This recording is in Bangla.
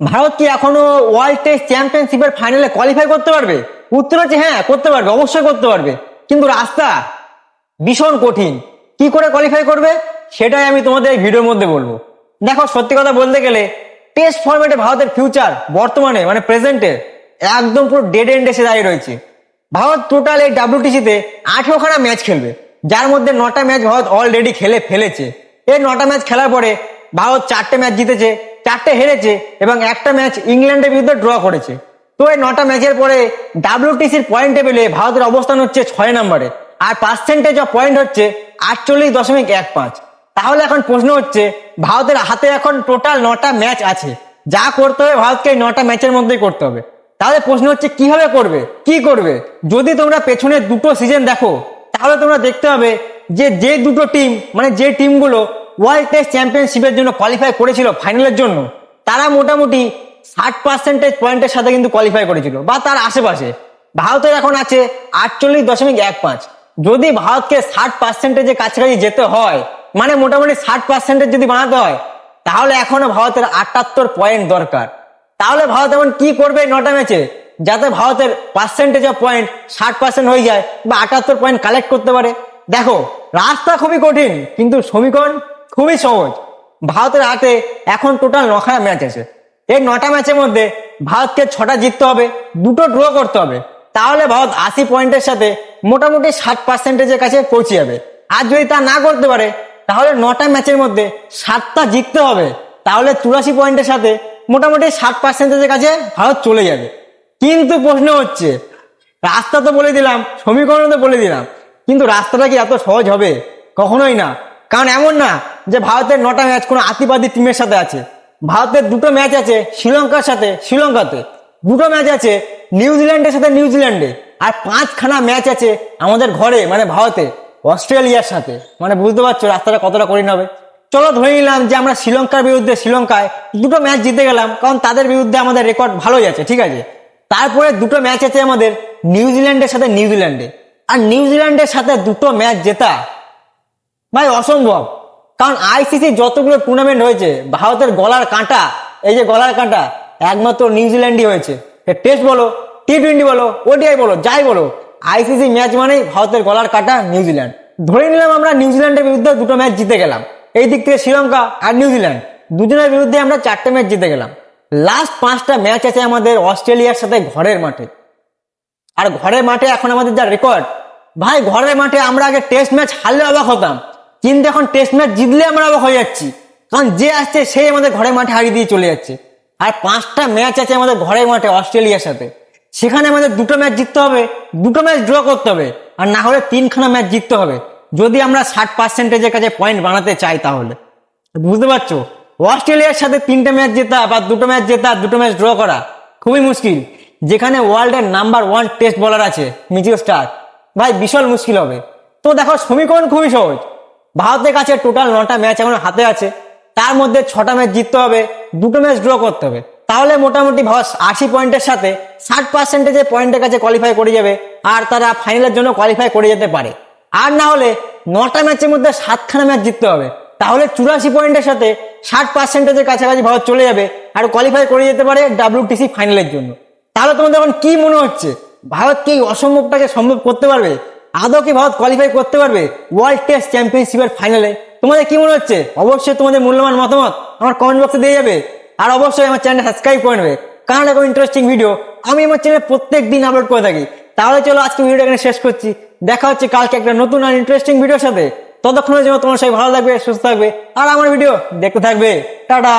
ভারত কি এখনও ওয়ার্ল্ড টেস্ট চ্যাম্পিয়নশিপের ফাইনালে কোয়ালিফাই করতে পারবে? উত্তর হচ্ছে হ্যাঁ করতে পারবে, অবশ্যই করতে পারবে। কিন্তু রাস্তা ভীষণ কঠিন। কি করে কোয়ালিফাই করবে? সেটাই আমি তোমাদের এই ভিডিওর মধ্যে বলব। দেখো, সত্যি কথা বলতে গেলে টেস্ট ফরম্যাটে ভারতের ফিউচার বর্তমানে মানে প্রেজেন্টে একদম পুরো ডেড এন্ড এসে দাঁড়িয়ে রয়েছে। ভারত টোটাল এই ডাব্লিউটিসিতে আঠেরোখানা ম্যাচ খেলবে। যার মধ্যে নটা ম্যাচ ভারত অলরেডি খেলে, ফেলেছে। এই নটা ম্যাচ খেলার পরে ভারত চারটে ম্যাচ জিতেছে। চারটে হেরেছে এবং একটা ম্যাচ ইংল্যান্ডের বিরুদ্ধে ড্র করেছে। তো এই নটা ম্যাচের পরে ডাব্লিউটিসির পয়েন্ট টেবিলে ভারতের অবস্থান হচ্ছে ছয় নম্বরে। আর পার্সেন্টেজ অফ পয়েন্ট হচ্ছে আটচল্লিশ দশমিক এক পাঁচ। তাহলে এখন প্রশ্ন হচ্ছে, ভারতের হাতে এখন টোটাল নটা ম্যাচ আছে। যা করতে হবে ভারতকে এই নটা ম্যাচের মধ্যেই করতে হবে। তাহলে প্রশ্ন হচ্ছে, কীভাবে করবে? কি করবে? যদি তোমরা পেছনের দুটো সিজন দেখো, তাহলে তোমরা দেখতে হবে যে যে দুটো টিম মানে যে টিমগুলো ওয়ার্ল্ড টেস্ট চ্যাম্পিয়নশিপের জন্য কোয়ালিফাই করেছিল ফাইনালের জন্য। তারা মোটামুটি ষাট পার্সেন্টেজ পয়েন্টের সাথে কিন্তু কোয়ালিফাই করেছিল, বা তার আশেপাশে। ভারতের এখন আছে আটচল্লিশ দশমিক এক পাঁচ। যদি ভারতকে ষাট পার্সেন্টেজের কাছাকাছি যেতে হয় মানে মোটামুটি ষাট পার্সেন্টেজ যদি বানাতে হয়, তাহলে এখনও ভারতের আটাত্তর পয়েন্ট দরকার। তাহলে ভারত এমন কি করবে নটা ম্যাচে? যাতে ভারতের পার্সেন্টেজ অফ পয়েন্ট ষাট পার্সেন্ট হয়ে যায় বা আটাত্তর পয়েন্ট কালেক্ট করতে পারে। দেখো, রাস্তা খুবই কঠিন, কিন্তু সমীকরণ খুবই সহজ। ভারতের হাতে এখন টোটাল নখানা ম্যাচ আছে। এই নটা ম্যাচের মধ্যে ভারতকে ছটা জিততে হবে, দুটো ড্র করতে হবে। তাহলে ভারত আশি পয়েন্টের সাথে মোটামুটি ষাট পার্সেন্টেজের কাছে পৌঁছে যাবে। আর যদি তা না করতে পারে, তাহলে নটা ম্যাচের মধ্যে সাতটা জিততে হবে। তাহলে চুরাশি পয়েন্টের সাথে মোটামুটি ষাট পার্সেন্টেজের কাছে ভারত চলে যাবে। কিন্তু প্রশ্ন হচ্ছে, রাস্তা তো বলে দিলাম সমীকরণ তো বলে দিলাম। কিন্তু রাস্তাটা কি এত সহজ হবে? কখনোই না। কারণ এমন না যে ভারতের নটা ম্যাচ কোনো আতিবাদী টিমের সাথে আছে। ভারতের দুটো ম্যাচ আছে শ্রীলঙ্কার সাথে, শ্রীলঙ্কাতে। দুটো ম্যাচ আছে নিউজিল্যান্ডের সাথে নিউজিল্যান্ডে আর পাঁচখানা ম্যাচ আছে আমাদের ঘরে মানে ভারতে, অস্ট্রেলিয়ার সাথে। মানে বুঝতে পারছ রাস্তাটা কতটা কঠিন হবে। চলো ধরে নিলাম যে আমরা শ্রীলঙ্কার বিরুদ্ধে শ্রীলঙ্কায় দুটো ম্যাচ জিতে গেলাম, কারণ তাদের বিরুদ্ধে আমাদের রেকর্ড ভালোই আছে, ঠিক আছে? তারপরে দুটো ম্যাচ আছে আমাদের নিউজিল্যান্ডের সাথে নিউজিল্যান্ডে আর নিউজিল্যান্ডের সাথে দুটো ম্যাচ জেতা ভাই, অসম্ভব। কারণ আইসিসি যতগুলো টুর্নামেন্ট হয়েছে, ভারতের গলার কাঁটা, এই যে গলার কাঁটা, একমাত্র নিউজিল্যান্ডই হয়েছে। টেস্ট বলো টি টোয়েন্টি বলো ওডিআই বলো, যাই বলো আইসিসি ম্যাচ মানেই ভারতের গলার কাঁটা নিউজিল্যান্ড ধরে নিলাম আমরা নিউজিল্যান্ডের বিরুদ্ধে দুটো ম্যাচ জিতে গেলাম। এই দিক থেকে শ্রীলঙ্কা আর নিউজিল্যান্ড দুজনের বিরুদ্ধে আমরা চারটে ম্যাচ জিতে গেলাম। লাস্ট পাঁচটা ম্যাচ আছে আমাদের অস্ট্রেলিয়ার সাথে ঘরের মাঠে। আর ঘরের মাঠে এখন আমাদের যা রেকর্ড ভাই ঘরের মাঠে আমরা আগে টেস্ট ম্যাচ হারলে অবাক হতাম। কিন্তু এখন টেস্ট ম্যাচ জিতলে আমরা অবাক হয়ে যাচ্ছি। কারণ যে আসছে সেই আমাদের ঘরের মাঠে হারিয়ে দিয়ে চলে যাচ্ছে। আর পাঁচটা ম্যাচ আছে আমাদের ঘরের মাঠে, অস্ট্রেলিয়ার সাথে। সেখানে আমাদের দুটো ম্যাচ জিততে হবে, দুটো ম্যাচ ড্র করতে হবে, আর না হলে তিনখানা ম্যাচ জিততে হবে। যদি আমরা ষাট পার্সেন্টেজের কাছে পয়েন্ট বানাতে চাই তাহলে। বুঝতে পারছ? অস্ট্রেলিয়ার সাথে তিনটে ম্যাচ জেতা বা দুটো ম্যাচ জেতা, দুটো ম্যাচ ড্র করা, খুবই মুশকিল। যেখানে ওয়ার্ল্ডের নাম্বার ওয়ান টেস্ট বলার আছে মিচিও স্টার ভাই, বিশাল মুশকিল হবে। তো দেখো, সমীকরণ খুবই সহজ। ভারতের কাছে টোটাল নটা ম্যাচ এখন হাতে আছে। তার মধ্যে ছটা ম্যাচ জিততে হবে, দুটো ম্যাচ ড্র করতে হবে। তাহলে মোটামুটি ভারত আশি পয়েন্টের সাথে ষাট পার্সেন্টেজের পয়েন্টের কাছে কোয়ালিফাই করে যাবে আর তারা ফাইনালের জন্য কোয়ালিফাই করে যেতে পারে। আর না হলে নটা ম্যাচের মধ্যে সাতখানা ম্যাচ জিততে হবে। তাহলে চুরাশি পয়েন্টের সাথে ষাট পার্সেন্টেজের কাছাকাছি ভারত চলে যাবে আর কোয়ালিফাই করে যেতে পারে ডাব্লিউটিসি ফাইনালের জন্য। তাহলে তোমাদের এখন কি মনে হচ্ছে? ভারত কি অসম্ভবটাকে সম্ভব করতে পারবে? আদৌ কি ভারত কোয়ালিফাই করতে পারবে? ওয়ার্ল্ড টেস্ট চ্যাম্পিয়নশিপের ফাইনালে তোমাদের কি মনে হচ্ছে? অবশ্যই তোমাদের মূল্যবান মতামত আমার কমেন্ট বক্সে দিয়ে যাবে। আর অবশ্যই আমার চ্যানেল সাবস্ক্রাইব করে নেবে। কারণ এরকম ইন্টারেস্টিং ভিডিও আমি আমার চ্যানেলে প্রত্যেক দিন আপলোড করে থাকি। তাহলে চলো আজকে ভিডিওটা এখানে শেষ করছি। দেখা হচ্ছে কালকে একটা নতুন আর ইন্টারেস্টিং ভিডিওর সাথে। ততক্ষণের জন্য তোমার সবাই ভালো থাকবে, সুস্থ থাকবে। আর আমার ভিডিও দেখতে থাকবে। টাটা!